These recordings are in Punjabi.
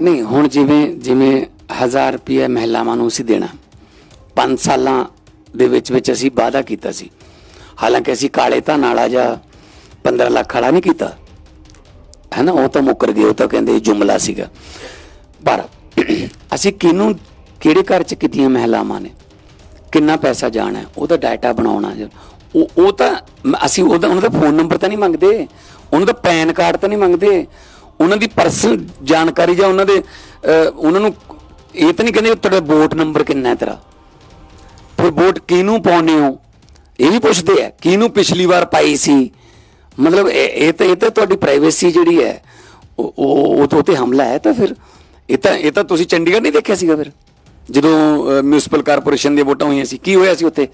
ਨਹੀਂ, ਹੁਣ ਜਿਵੇਂ ਜਿਵੇਂ 1000 ਰੁਪਏ ਮਹਿਲਾਵਾਂ ਨੂੰ ਅਸੀਂ ਦੇਣਾ। 5 ਸਾਲਾਂ ਦੇ ਵਿੱਚ ਵਿੱਚ ਅਸੀਂ ਵਾਅਦਾ ਕੀਤਾ ਸੀ। ਹਾਲਾਂਕਿ ਅਸੀਂ ਕਾਲੇ ਧਨ ਵਾਲਾ ਜਾਂ 15 ਲੱਖ ਵਾਲਾ ਨਹੀਂ ਕੀਤਾ। ਹੈ ਨਾ ਉਹ ਤਾਂ ਮੁੱਕਰ ਗਏ, ਉਹ ਤਾਂ ਕਹਿੰਦੇ ਜੁਮਲਾ ਸੀਗਾ। ਪਰ ਅਸੀਂ ਕਿਹਨੂੰ, ਕਿਹੜੇ ਘਰ ਚ ਕਿੰਨੀਆਂ ਮਹਿਲਾਵਾਂ ਨੇ? ਕਿੰਨਾ ਪੈਸਾ ਜਾਣਾ ਉਹਦਾ ਡਾਟਾ ਬਣਾਉਣਾ ਜੀ। ਉਹ ਉਹ ਤਾਂ, ਅਸੀਂ ਉਹਦਾ, ਉਹਨਾਂ ਦਾ ਫੋਨ ਨੰਬਰ ਤਾਂ ਨਹੀਂ ਮੰਗਦੇ। ਉਹਨਾਂ ਦਾ ਪੈਨ ਕਾਰਡ ਤਾਂ ਨਹੀਂ ਮੰਗਦੇ। ਉਹਨਾਂ ਦੀ ਪਰਸਨਲ ਜਾਣਕਾਰੀ ਜਾਂ ਉਹਨਾਂ ਦੇ ਉਹਨਾਂ ਨੂੰ ਇਹ ਤਾਂ ਨਹੀਂ ਕਹਿੰਦੇ ਤੁਹਾਡਾ ਵੋਟ ਨੰਬਰ ਕਿੰਨਾ ਹੈ ਤੇਰਾ। ਫਿਰ ਵੋਟ ਕਿਹਨੂੰ ਪਾਉਣੇ ਹੋ? ਇਹ ਵੀ ਪੁੱਛਦੇ ਆ, ਕਿਹਨੂੰ ਪਿਛਲੀ ਵਾਰ ਪਾਈ ਸੀ? ਮਤਲਬ ਇਹ ਇਹ ਤਾਂ ਇਹ ਤਾਂ ਤੁਹਾਡੀ ਪ੍ਰਾਈਵੇਸੀ ਜਿਹੜੀ ਹੈ, ਉਹ ਉਹ ਉਹ ਤੋਂ ਉੱਤੇ ਹਮਲਾ ਹੈ ਤਾਂ ਫਿਰ ਇਹ ਤਾਂ ਇਹ ਤਾਂ ਤੁਸੀਂ ਚੰਡੀਗੜ੍ਹ ਨਹੀਂ ਦੇਖਿਆ ਸੀਗਾ ਫਿਰ? ਜਦੋਂ ਮਿਊਨਿਸਪਲ ਕਾਰਪੋਰੇਸ਼ਨ ਦੀਆਂ ਵੋਟਾਂ ਹੋਈਆਂ ਸੀ, ਕੀ ਹੋਇਆ ਸੀ ਉੱਥੇ?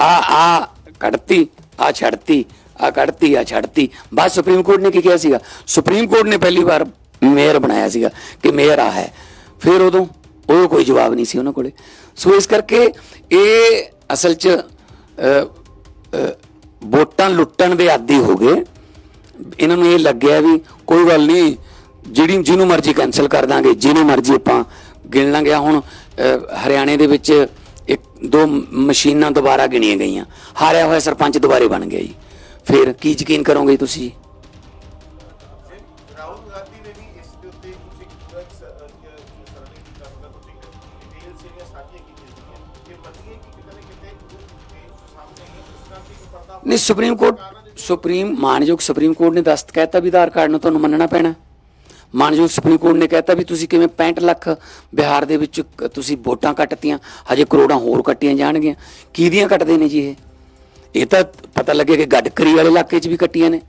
ਆ ਆ, ਕੱਢਤੀ, ਆ ਛੱਡਤੀ ਆ ਕੱਢਤੀ ਆ ਛੱਡਤੀ ਬਸ ਸੁਪਰੀਮ ਕੋਰਟ ਨੇ ਕੀ ਕਿਹਾ ਸੀਗਾ ਸੁਪਰੀਮ ਕੋਰਟ ਨੇ ਪਹਿਲੀ ਵਾਰ ਮੇਅਰ ਬਣਾਇਆ ਸੀਗਾ ਕਿ ਮੇਅਰ ਆ ਹੈ ਫਿਰ ਉਦੋਂ ਉਹ ਕੋਈ ਜਵਾਬ ਨਹੀਂ ਸੀ ਉਹਨਾਂ ਕੋਲੇ ਸੋ ਇਸ ਕਰਕੇ ਇਹ ਅਸਲ 'ਚ ਵੋਟਾਂ ਲੁੱਟਣ ਦੇ ਆਦੀ ਹੋ ਗਏ ਇਹਨਾਂ ਨੂੰ ਇਹ ਲੱਗਿਆ ਵੀ ਕੋਈ ਗੱਲ ਨਹੀਂ ਜਿਹੜੀ ਜਿਹਨੂੰ ਮਰਜ਼ੀ ਕੈਨਸਲ ਕਰ ਦਾਂਗੇ ਜਿਹਨੂੰ ਮਰਜ਼ੀ ਆਪਾਂ ਗਿਣ ਲਾਂਗੇ ਹੁਣ ਹਰਿਆਣੇ ਦੇ ਵਿੱਚ ਇੱਕ ਦੋ ਮਸ਼ੀਨਾਂ ਦੁਬਾਰਾ ਗਿਣੀਆਂ ਗਈਆਂ ਹਾਰਿਆ ਹੋਇਆ ਸਰਪੰਚ ਦੁਬਾਰੇ ਬਣ ਗਿਆ ਜੀ ਫਿਰ ਕੀ ਯਕੀਨ ਕਰੋਗੇ ਤੁਸੀਂ? ਨਹੀਂ ਸੁਪਰੀਮ ਕੋਰਟ ਸੁਪਰੀਮ ਮਾਨਯੋਗ ਸੁਪਰੀਮ ਕੋਰਟ ਨੇ ਦਸਤ ਕਹਿਤਾ ਵੀ ਆਧਾਰ ਕਾਰਡ ਨੂੰ ਤੁਹਾਨੂੰ ਮੰਨਣਾ ਪੈਣਾ। ਮਾਨਯੋਗ ਸੁਪਰੀਮ ਕੋਰਟ ਨੇ ਕਹਿਤਾ ਵੀ ਤੁਸੀਂ ਕਿਵੇਂ 65 ਲੱਖ ਬਿਹਾਰ ਦੇ ਵਿੱਚ ਤੁਸੀਂ ਵੋਟਾਂ ਕੱਟਤੀਆਂ ਹਜੇ ਕਰੋੜਾਂ ਹੋਰ ਕੱਟੀਆਂ ਜਾਣਗੀਆਂ। ਕਿਹਦੀਆਂ ਕੱਟਦੇ ਨੇ ਜੀ ਇਹ? ਇਹ ਤਾਂ ਪਤਾ ਲੱਗੇ ਕਿ ਗੱਡਕਰੀ ਵਾਲੇ ਇਲਾਕੇ 'ਚ ਵੀ ਕੱਟੀਆਂ ਨੇ।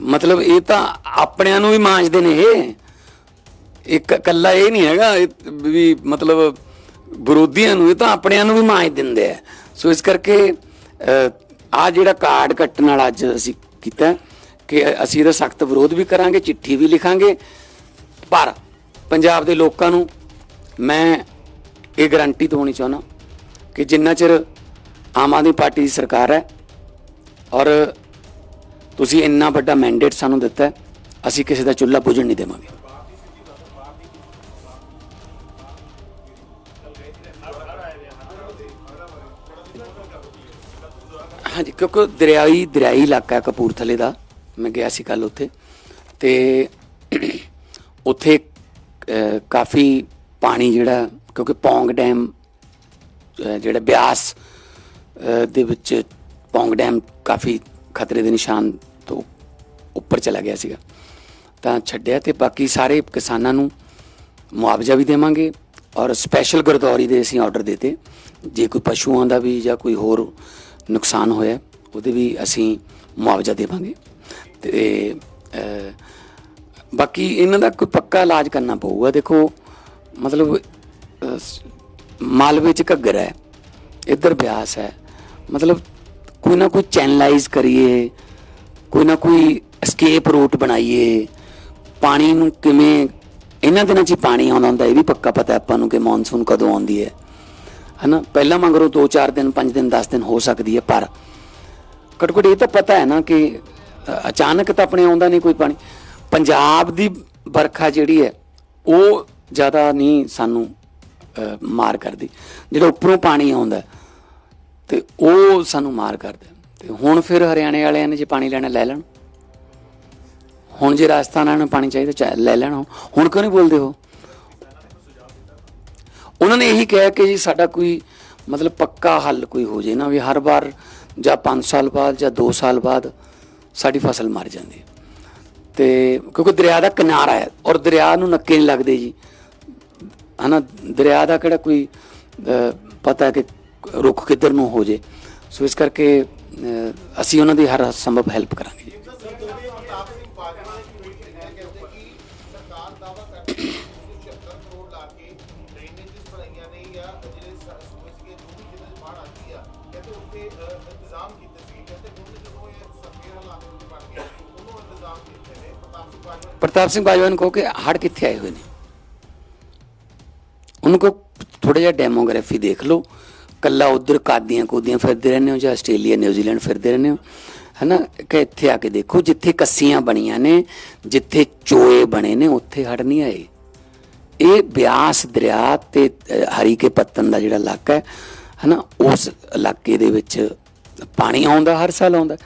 ਮਤਲਬ ਇਹ ਤਾਂ ਆਪਣਿਆਂ ਨੂੰ ਵੀ ਮਾਂਜਦੇ ਨੇ ਇਹ। ਇੱਕ ਇਕੱਲਾ ਇਹ ਨਹੀਂ ਹੈਗਾ ਵੀ ਮਤਲਬ ਵਿਰੋਧੀਆਂ ਨੂੰ ਇਹ ਤਾਂ ਆਪਣਿਆਂ ਨੂੰ ਵੀ ਮਾਂਜ ਦਿੰਦੇ ਆ। ਸੋ ਇਸ ਕਰਕੇ ਆ ਜਿਹੜਾ ਕਾਰਡ ਕੱਟਣ ਵਾਲਾ ਅੱਜ ਅਸੀਂ ਕੀਤਾ, ਕਿ ਅਸੀਂ ਇਹਦਾ ਸਖਤ ਵਿਰੋਧ ਵੀ ਕਰਾਂਗੇ, ਚਿੱਠੀ ਵੀ ਲਿਖਾਂਗੇ। ਪਰ ਪੰਜਾਬ ਦੇ ਲੋਕਾਂ ਨੂੰ ਮੈਂ ਇਹ ਗਾਰੰਟੀ ਦਵਾਉਣੀ ਚਾਹੁੰਦਾ ਕਿ ਜਿੰਨਾ ਚਿਰ ਆਮ ਆਦਮੀ ਪਾਰਟੀ ਦੀ ਸਰਕਾਰ ਹੈ ਔਰ ਤੁਸੀਂ ਇੰਨਾ ਵੱਡਾ ਮੈਂਡੇਟ ਸਾਨੂੰ ਦਿੱਤਾ ਅਸੀਂ ਕਿਸੇ ਦਾ ਚੁੱਲ੍ਹਾ ਬੁਝਣ ਨਹੀਂ ਦੇਵਾਂਗੇ। ਹਾਂਜੀ, ਕਿਉਂਕਿ ਦਰਿਆਈ ਦਰਿਆਈ ਇਲਾਕਾ ਕਪੂਰਥਲੇ ਦਾ। ਮੈਂ ਗਿਆ ਸੀ ਕੱਲ ਉੱਥੇ। ਤੇ ਉੱਥੇ ਕਾਫੀ ਪਾਣੀ ਜਿਹੜਾ, ਕਿਉਂਕਿ ਪੌਂਗ ਡੈਮ ਜਿਹੜਾ ਬਿਆਸ ਦੇ ਵਿੱਚ ਪੌਂਗ ਡੈਮ ਕਾਫੀ ਖਤਰੇ ਦੇ ਨਿਸ਼ਾਨ ਤੋਂ ਉੱਪਰ ਚਲਾ ਗਿਆ ਸੀਗਾ। ਤਾਂ ਛੱਡਿਆ ਤੇ ਬਾਕੀ ਸਾਰੇ ਕਿਸਾਨਾਂ ਨੂੰ ਮੁਆਵਜ਼ਾ ਵੀ ਦੇਵਾਂਗੇ ਔਰ ਸਪੈਸ਼ਲ ਗਰਦੌਰੀ ਦੇ ਅਸੀਂ ਆਰਡਰ ਦਿੱਤੇ। ਜੇ ਕੋਈ ਪਸ਼ੂਆਂ ਦਾ ਵੀ ਜਾਂ ਕੋਈ ਹੋਰ ਨੁਕਸਾਨ ਹੋਇਆ, ਉਹਦੇ ਵੀ ਅਸੀਂ ਮੁਆਵਜ਼ਾ ਦੇਵਾਂਗੇ। ਤੇ ਬਾਕੀ ਇਹਨਾਂ ਦਾ ਕੋਈ ਪੱਕਾ ਇਲਾਜ ਕਰਨਾ ਪਊਗਾ। ਦੇਖੋ, ਮਤਲਬ ਮਾਲਵੇ ਚ ਘੱਗਰ ਹੈ, ਇੱਧਰ ਬਿਆਸ ਹੈ ਮਤਲਬ ਕੋਈ ਨਾ ਕੋਈ ਚੈਨਲਾਈਜ਼ ਕਰੀਏ, ਕੋਈ ਨਾ ਕੋਈ ਐਸਕੇਪ ਰੂਟ ਬਣਾਈਏ। ਪਾਣੀ ਨੂੰ ਕਿਵੇਂ, ਇਹਨਾਂ ਦਿਨਾਂ 'ਚ ਹੀ ਪਾਣੀ ਆਉਂਦਾ ਹੁੰਦਾ, ਇਹ ਵੀ ਪੱਕਾ ਪਤਾ ਆਪਾਂ ਨੂੰ ਕਿ ਮੌਨਸੂਨ ਕਦੋਂ ਆਉਂਦੀ ਹੈ। ਹਨਾ? ਪਹਿਲਾਂ ਮੰਗਰੋ 2-4 ਦਿਨ 5 ਦਿਨ 10 ਦਿਨ ਹੋ ਸਕਦੀ ਹੈ, ਪਰ ਕਟਕਟ, ਇਹ ਤਾਂ ਪਤਾ ਹੈ ਨਾ ਕਿ ਅਚਾਨਕ ਤਾਂ ਆਪਣੇ ਆਉਂਦਾ ਨਹੀਂ ਕੋਈ ਪਾਣੀ। ਪੰਜਾਬ ਦੀ ਵਰਖਾ ਜਿਹੜੀ ਹੈ, ਉਹ ਜ਼ਿਆਦਾ ਨਹੀਂ ਸਾਨੂੰ ਮਾਰ ਕਰਦੀ। ਜਿਹੜਾ ਉੱਪਰੋਂ ਪਾਣੀ ਆਉਂਦਾ ਉਹ ਸਾਨੂੰ ਮਾਰ ਕਰਦਾ। ਹੈ। ਤੇ ਹੁਣ ਫਿਰ ਹਰਿਆਣੇ ਵਾਲਿਆਂ ਨੇ ਜੇ ਪਾਣੀ ਲੈਣਾ ਲੈ ਲੈਣ। ਹੁਣ ਜੇ ਰਾਜਸਥਾਨ ਵਾਲਿਆਂ ਨੂੰ ਪਾਣੀ ਚਾਹੀਦਾ ਚਾ- ਲੈ ਲੈਣ ਉਹ। ਹੁਣ ਕਿਉਂ ਨਹੀਂ ਬੋਲਦੇ ਹੋ ਉਹਨਾਂ ਨੇ ਇਹੀ ਕਿਹਾ ਕਿ ਜੀ ਸਾਡਾ ਕੋਈ ਮਤਲਬ ਪੱਕਾ ਹੱਲ ਕੋਈ ਹੋ ਜੇ ਨਾ ਵੀ ਹਰ ਵਾਰ ਜਾਂ 5 ਸਾਲ ਬਾਅਦ ਜਾਂ 2 ਸਾਲ ਬਾਅਦ ਸਾਡੀ ਫਸਲ ਮਰ ਜਾਂਦੀ। ਹੈ ਤੇ ਕਿਉਂਕਿ ਦਰਿਆ ਦਾ ਕਿਨਾਰਾ ਹੈ ਔਰ ਦਰਿਆ ਨੂੰ ਨੱਕੇ ਨਹੀਂ ਲੱਗਦੇ ਜੀ। ਹਨਾ, ਦਰਿਆ ਦਾ ਕਿਹੜਾ ਕੋਈ ਪਤਾ ਕਿ ਰੁੱਖ ਕਿੱਧਰ ਨੂੰ ਹੋ ਜੇ। ਸੋ ਇਸ ਕਰਕੇ ਅਹ, ਅਸੀਂ ਉਹਨਾਂ ਦੀ ਹਰ ਸੰਭਵ ਹੈਲਪ ਕਰਾਂਗੇ। ਪ੍ਰਤਾਪ ਸਿੰਘ ਬਾਜਵਾ ਨੂੰ ਕਹੋ ਕਿ ਹੜ ਕਿੱਥੇ ਆਏ ਹੋਏ ਨੇ? ਉਹਨੂੰ ਕਹੋ ਥੋੜਾ ਜਿਹਾ ਡੈਮੋਗ੍ਰਾਫੀ ਦੇਖ ਲਓ। ਕੱਲਾ ਉਧਰ ਕਾਦੀਆਂ ਕੋਦੀਆਂ ਫਿਰਦੇ ਰਹਿੰਦੇ ਹੋ ਜਾਂ ਆਸਟ੍ਰੇਲੀਆ ਨਿਊਜ਼ੀਲੈਂਡ ਫਿਰਦੇ ਰਹਿੰਦੇ ਹੋ? ਹਨਾ, ਕਿ ਇੱਥੇ ਆ ਕੇ ਦੇਖੋ, ਜਿੱਥੇ ਕੱਸੀਆਂ ਬਣੀਆਂ ਨੇ, ਜਿੱਥੇ ਚੋਏ ਬਣੇ ਨੇ, ਉੱਥੇ ਹੜ ਨਹੀਂ ਆਏ। ਇਹ ਬਿਆਸ ਦਰਿਆ ਤੇ ਹਰੀ ਕੇ ਪੱਤਨ ਦਾ ਜਿਹੜਾ ਇਲਾਕਾ ਹੈ, ਹਨਾ, ਉਸ ਇਲਾਕੇ ਦੇ ਵਿੱਚ ਪਾਣੀ ਆਉਂਦਾ, ਹਰ ਸਾਲ ਆਉਂਦਾ।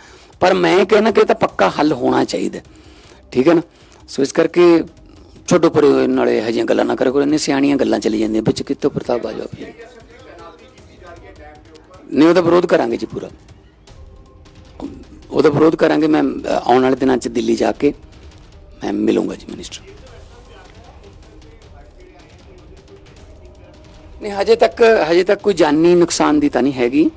ਪਰ ਮੈਂ ਕਹਿੰਦਾ ਕਿ ਇਹ ਤਾਂ ਪੱਕਾ ਹੱਲ ਹੋਣਾ ਚਾਹੀਦਾ। ਠੀਕ ਹੈ ਨਾ? ਸੋ ਇਸ ਕਰਕੇ ਛੋਟੋ ਪਰੇ ਹੋਏ ਨਾਲੇ ਹਜੀਆਂ ਗੱਲਾਂ ਨਾ ਕਰੋ ਕੋਈ ਇੰਨੀ ਸਿਆਣੀਆਂ ਗੱਲਾਂ ਚਲੀ ਜਾਂਦੀਆਂ, ਵਿੱਚ ਕਿੱਥੋਂ ਪ੍ਰਤਾਪ ਆ ਜਾਓ ਨਹੀਂ, ਉਹਦਾ ਵਿਰੋਧ ਕਰਾਂਗੇ ਜੀ ਪੂਰਾ। ਉਹਦਾ ਵਿਰੋਧ ਕਰਾਂਗੇ, ਮੈਂ ਆਉਣ ਵਾਲੇ ਦਿਨਾਂ 'ਚ ਦਿੱਲੀ ਜਾ ਕੇ ਮੈਂ ਮਿਲੂੰਗਾ ਜੀ ਮਿਨਿਸਟਰ ਨਹੀਂ, ਹਜੇ ਤੱਕ ਹਜੇ ਤੱਕ ਕੋਈ ਜਾਨੀ ਨੁਕਸਾਨ ਦੀ ਤਾਂ ਨਹੀਂ ਹੈਗੀ।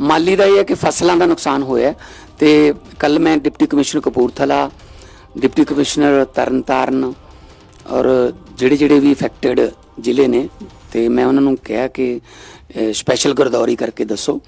ਮਾਲੀ ਦਾ ਇਹ ਹੈ ਕਿ ਫਸਲਾਂ ਦਾ ਨੁਕਸਾਨ ਹੋਇਆ ਹੈ ਤੇ ਕੱਲ ਮੈਂ deputy commissioner Kapurthala, deputy commissioner Tarn Taran ਔਰ ਜਿਹੜੇ ਜਿਹੜੇ ਵੀ ਇਫੈਕਟਡ ਜ਼ਿਲ੍ਹੇ ਨੇ ਤੇ ਮੈਂ ਉਹਨਾਂ ਨੂੰ ਕਿਹਾ ਕਿ ਸਪੈਸ਼ਲ ਗਰਦੌਰੀ ਕਰਕੇ ਦੱਸੋ।